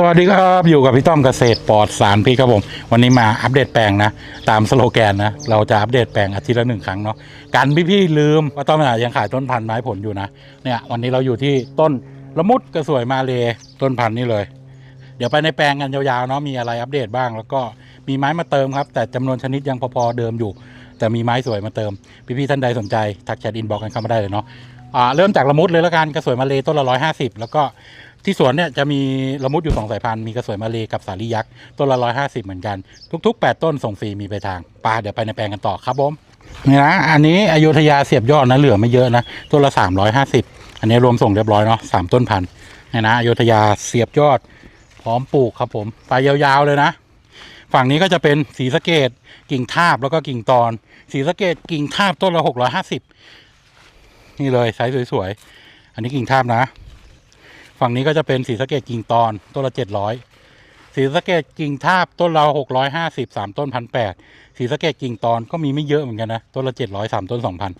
สวัสดีครับอยู่กับพี่ต้อมเกษตรปลอดสารพิษครับผม วันนี้มาอัปเดตแปลงนะ ตามสโลแกนนะ เราจะอัปเดตแปลงอาทิตย์ละหนึ่งครั้งเนาะกันพี่ๆลืมว่าต้อมน่ะยังขายต้นพันธุ์ไม้ผลอยู่นะเนี่ยวันนี้เราอยู่ที่ต้นละมุดกระสวยมาเลต้นพันธุ์นี่เลย เดี๋ยวไปในแปลงกันยาวๆเนาะมีอะไรอัปเดตบ้าง แล้วก็มีไม้มาเติมครับ แต่จำนวนชนิดยังพอๆเดิมอยู่ แต่มีไม้สวยมาเติม พี่ๆท่านใดสนใจทักแชทอินบอกกันเข้ามาได้เลยเนาะอ่าเริ่มจากละมุดเลยละกันกระสวยมาเลต้นละร้อยห้าสิบแล้วก็ ที่สวนเนี่ยจะมีละมุดอยู่สองสายพันธุ์มีกระสวยมาเลกับสาลี่ยักษ์ต้นละร้อยห้าสิบเหมือนกัน ทุก ๆ 8 ต้นส่งฟรีมีไปทางปลาเดี๋ยวไปในแปลงกันต่อครับผมนี่นะอันนี้อยุธยาเสียบยอดนะเหลือไม่เยอะนะต้นละสามร้อยห้าสิบอันนี้รวมส่งเรียบร้อยเนาะสามต้นพันธุ์นี่นะอยุธยาเสียบยอด พร้อมปลูกครับผมไปยาวๆเลยนะฝั่งนี้ก็จะเป็นสีสะเกดกิ่งทาบแล้วก็กิ่งตอน สีสะเกดกิ่งทาบต้นละหกร้อยห้าสิบนี่เลยไซส์สวยๆ อันนี้กิ่งทาบนะ ฝั่งนี้ก็จะเป็นสีสะเกดกิ่งตอนต้นละเจ็ดร้อยสีสะเกดกิ่งทาบต้นละหกร้อยห้าสิบสามต้นพันแปดสีสะเกดกิ่งตอนก็มีไม่เยอะเหมือนกันนะต้นละเจ็ดร้อยสามต้นสองพัน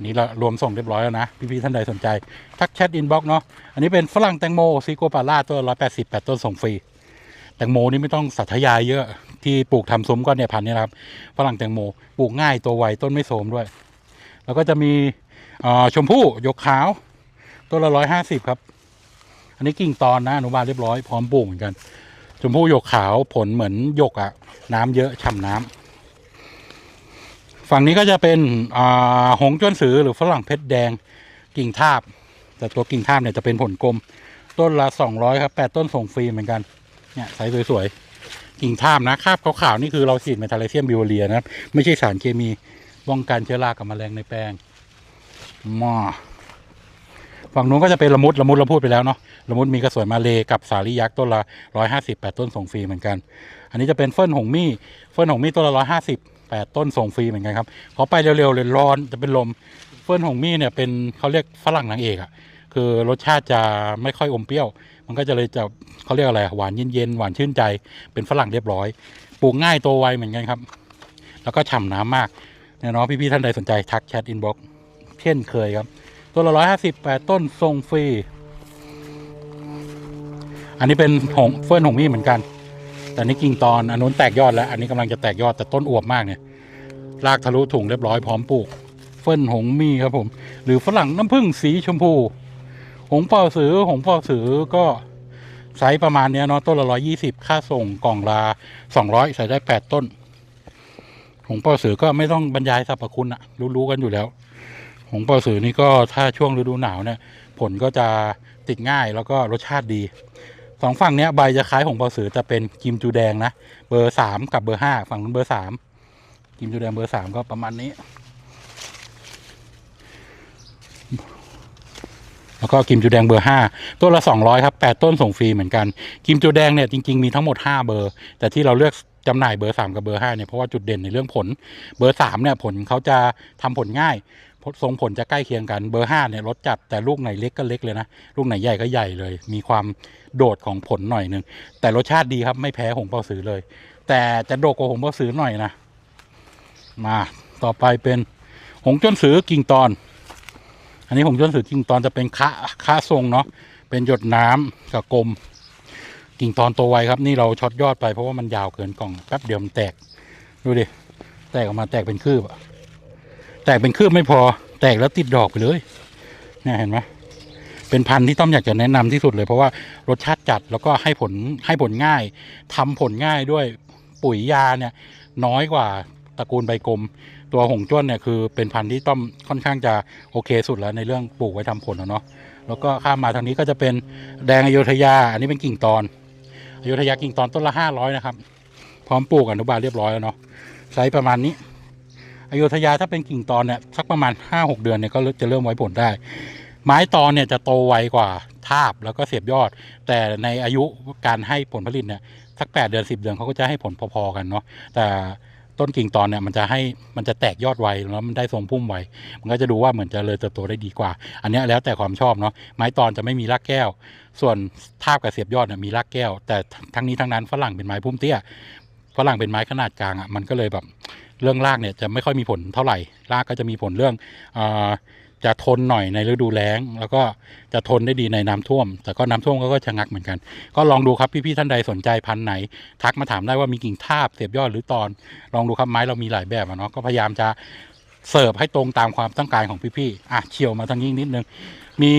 นี้เรารวมส่งเรียบร้อยแล้วนะ พี่ๆท่านใดสนใจ ทักแชทอินบ็อกเนาะอันนี้เป็นฝรั่งแตงโมซีโกปาร่าต้นร้อยแปดสิบแปดต้นส่งฟรีแตงโมนี่ไม่ต้องสัทยายเยอะที่ปลูกทำซุ้มก็เนี่ยพันนี้ครับฝรั่งแตงโมปลูกง่ายตัวไวต้นไม่โทรมด้วย แล้วก็จะมีชมพู่ยกขาวต้นละร้อยห้าสิบครับ อันนี้กิ่งตอนนะอนุบาลเรียบร้อยพร้อมปลูกเหมือนกันชมพู่หยกขาวผลเหมือนหยกอะน้ำเยอะฉ่ำน้ำฝั่งนี้ก็จะเป็นหงจวนสือหรือฝรั่งเพชรแดงกิ่งทาบ แต่ตัวกิ่งทาบเนี่ยจะเป็นผลกลม ต้นละสองร้อยครับแปดต้นส่งฟรีเหมือนกันเนี่ยไซส์สวยๆกิ่งทามนะคราบขาวๆนี่คือเราฉีดเมทาเลเซียมบิวเรียนะครับไม่ใช่สารเคมีป้องกันเชื้อรากับแมลงในแปลงมา ฝั่งนู้นก็จะเป็นละมุดละมุดเราพูดไปแล้วเนาะละมุดมีกระสวยมาเลกับสาลี่ยักษ์ต้นละร้อยห้าสิบแปดต้นส่งฟรีเหมือนกัน อันนี้จะเป็นเฟิร์นหงมี่เฟิร์นหงมี่ต้นละร้อยห้าสิบแปดต้นส่งฟรีเหมือนกันครับขอไปเร็วๆเลยร้อนจะเป็นลมเฟิร์นหงมี่เนี่ยเป็นเขาเรียกฝรั่งนางเอกอะคือรสชาติจะไม่ค่อยอมเปรี้ยว มันก็จะเลยจะเขาเรียกอะไรหวานเย็นๆหวานชื่นใจเป็นฝรั่งเรียบร้อยปลูกง่ายโตไวเหมือนกันครับ แล้วก็ฉ่ำน้ำมากเนี่ยเนาะพี่ๆท่านใดสนใจทักแชทอินบ็อกเช่นเคยครับ ตัวละร้อยห้าสิบแปดต้นส่งฟรี อันนี้เป็นหงเฟิร์นหงมี่เหมือนกัน แต่นี่กิ่งตอนอันนู้นแตกยอดแล้ว อันนี้กำลังจะแตกยอดแต่ต้นอวบมากเนี่ยรากทะลุถุงเรียบร้อยพร้อมปลูก เฟิร์นหงมี่ครับผม หรือฝรั่งน้ำผึ้งสีชมพู หงเป่าสือหงเป่าสือก็ไซส์ประมาณเนี้ยเนาะต้นละร้อยี่สิบค่าส่งกล่องละสองร้อยใส่ได้แปดต้นหงเป่าสือก็ไม่ต้องบรรยายสรรพคุณอะรู้ๆกันอยู่แล้ว หงเป่าสือนี่ก็ถ้าช่วงฤดูหนาวเนี่ยผลก็จะติดง่ายแล้วก็รสชาติดีสองฝั่งเนี้ยใบจะคล้ายหงเป่าสือแต่เป็นกิมจูแดงนะเบอร์สามกับเบอร์ห้าฝั่งนู้นเบอร์สามกิมจูแดงเบอร์สามก็ประมาณนี้ แล้วก็กิมจูแดงเบอร์ห้าต้นละสองร้อยครับแปดต้นส่งฟรีเหมือนกัน กิมจูแดงเนี่ยจริงๆมีทั้งหมดห้าเบอร์ แต่ที่เราเลือกจำหน่ายเบอร์สามกับเบอร์ห้าเนี่ยเพราะว่าจุดเด่นในเรื่องผล เบอร์สามเนี่ยผลเขาจะทำผลง่าย ทรงผลจะใกล้เคียงกันเบอร์ห้าเนี่ยรสจัดแต่ลูกไหนเล็กก็เล็กเลยนะลูกไหนใหญ่ก็ใหญ่เลย มีความโดดของผลหน่อยหนึ่งแต่รสชาติดีครับไม่แพ้หงเปาสือเลย แต่จะโดดกว่าหงเปาสือหน่อยนะมาต่อไปเป็นหงจนสือกิ่งตอน อันนี้หงจนสือกิ่งตอนจะเป็นคะคะทรงเนาะเป็นหยดน้ำกับกลม กิ่งตอนโตวไวครับนี่เราช็อตยอดไปเพราะว่ามันยาวเกินกล่องแป๊บเดียวมันแตกดูดิแตกออกมาแตกเป็นคืบอะ แตกเป็นคืบไม่พอ แตกแล้วติดดอกไปเลยเนี่ยเห็นไหมเป็นพันธุ์ที่ต้อมอยากจะแนะนำที่สุดเลย เพราะว่ารสชาติจัดแล้วก็ให้ผลให้ผลง่ายทำผลง่ายด้วยปุ๋ยยาเนี่ย น้อยกว่าตระกูลใบกลม ตัวหงจ้วนเนี่ยคือเป็นพันธุ์ที่ต้อมค่อนข้างจะโอเคสุดแล้วในเรื่องปลูกไว้ทำผลนะเนาะแล้วก็ข้ามมาทางนี้ก็จะเป็นแดงอโยธยา อันนี้เป็นกิ่งตอนอโยธยากิ่งตอนต้นละห้าร้อยนะครับ พร้อมปลูกอนุบาลเรียบร้อยแล้วเนาะไซส์ประมาณนี้ อโยธยาถ้าเป็นกิ่งตอนเนี่ยสักประมาณห้าหกเดือนเนี่ยก็จะเริ่มไว้ผลได้ ไม้ตอนเนี่ยจะโตไวกว่าทาบแล้วก็เสียบยอด แต่ในอายุการให้ผลผลิตเนี่ยสักแปดเดือนสิบเดือนเขาก็จะให้ผลพอๆกันเนาะแต่ต้นกิ่งตอนเนี่ยมันจะให้มันจะแตกยอดไวแล้วมันได้ทรงพุ่มไวมันก็จะดูว่าเหมือนจะเลยเติบโตได้ดีกว่า อันนี้แล้วแต่ความชอบเนาะไม้ตอนจะไม่มีรากแก้ว ส่วนทาบกับเสียบยอดเนี่ยมีรากแก้ว แต่ทั้งนี้ทั้งนั้นฝรั่งเป็นไม้พุ่มเตี้ย ฝรั่งเป็นไม้ขนาดกลางอะมันก็เลยแบบเรื่องรากเนี่ยจะไม่ค่อยมีผลเท่าไหร่รากก็จะมีผลเรื่องอจะทนหน่อยในฤดูแล้ง แล้วก็จะทนได้ดีในน้ำท่วม แต่ก็น้ำท่วมก็ก็ชะงักเหมือนกัน ก็ลองดูครับพี่ๆท่านใดสนใจพันธุ์ไหน ทักมาถามได้ว่ามีกิ่งทาบเสียบยอดหรือตอน ลองดูครับไม้เรามีหลายแบบอะเนาะก็พยายามจะเสิร์ฟให้ตรงตามความต้องการของพี่ๆอะเฉียวมาทางนี้นิดนึงมี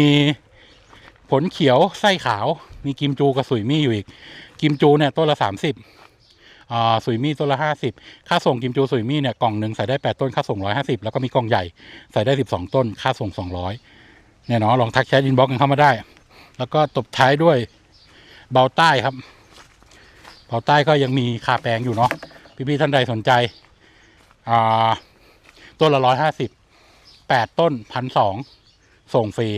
ผลเขียวไส้ขาว มีกิมจูกับสุยมี่อยู่อีก กิมจูเนี่ยต้นละสามสิบ สุยมี่ต้นละห้าสิบค่าส่งกิมจูสุยมี่เนี่ยกล่องหนึ่งใส่ได้แปดต้นค่าส่งร้อยห้าสิบแล้วก็มีกล่องใหญ่ใส่ได้สิบสองต้น ค่าส่งสองร้อยเนี่ยเนาะลองทักแชทอินบ็อกกันเข้ามาได้ แล้วก็ตบท้ายด้วยเบาใต้ครับ เบาใต้ก็ยังมีคาแปลงอยู่เนาะพี่ๆท่านใดสนใจอ่าต้นละร้อยห้าสิบแปดต้นพันสองส่งฟรี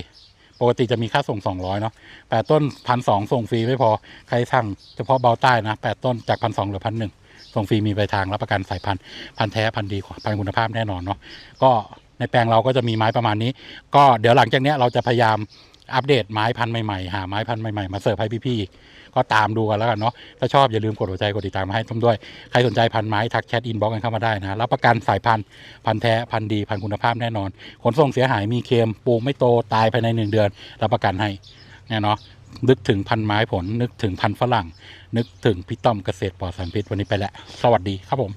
ปกติจะมีค่าส่ง 200 เนาะแปดต้นพันสองส่งฟรีไม่พอ ใครสั่งเฉพาะเบาใต้นะแปดต้นจากพันสองเหลือพันหนึ่งส่งฟรีมีไปลายทางรับประกันสายพันธุ์พันธุ์แท้พันธุ์ดีพันธุ์คุณภาพแน่นอนเนาะก็ในแปลงเราก็จะมีไม้ประมาณนี้ ก็เดี๋ยวหลังจากเนี้ยเราจะพยายาม อัปเดตไม้พันธุ์ใหม่ๆ หาไม้พันธุ์ใหม่ๆ มาเสิร์ฟให้พี่ๆ ก็ตามดูกันแล้วกันเนาะ ถ้าชอบอย่าลืมกดหัวใจกดติดตามมาให้ต้มด้วย ใครสนใจพันธุ์ไม้ทักแชทอินบ็อกกันเข้ามาได้นะ รับประกันสายพันธุ์พันธุ์แท้พันธุ์ดีพันธุ์คุณภาพแน่นอน ขนส่งเสียหายมีเคมปลูกไม่โตตายภายในหนึ่งเดือน รับประกันให้เนี่ยเนาะ นึกถึงพันธุ์ไม้ผล นึกถึงพันธุ์ฝรั่ง นึกถึงพี่ต้อมเกษตรปลอดสารพิษวันนี้ไปแล้ว สวัสดีครับผม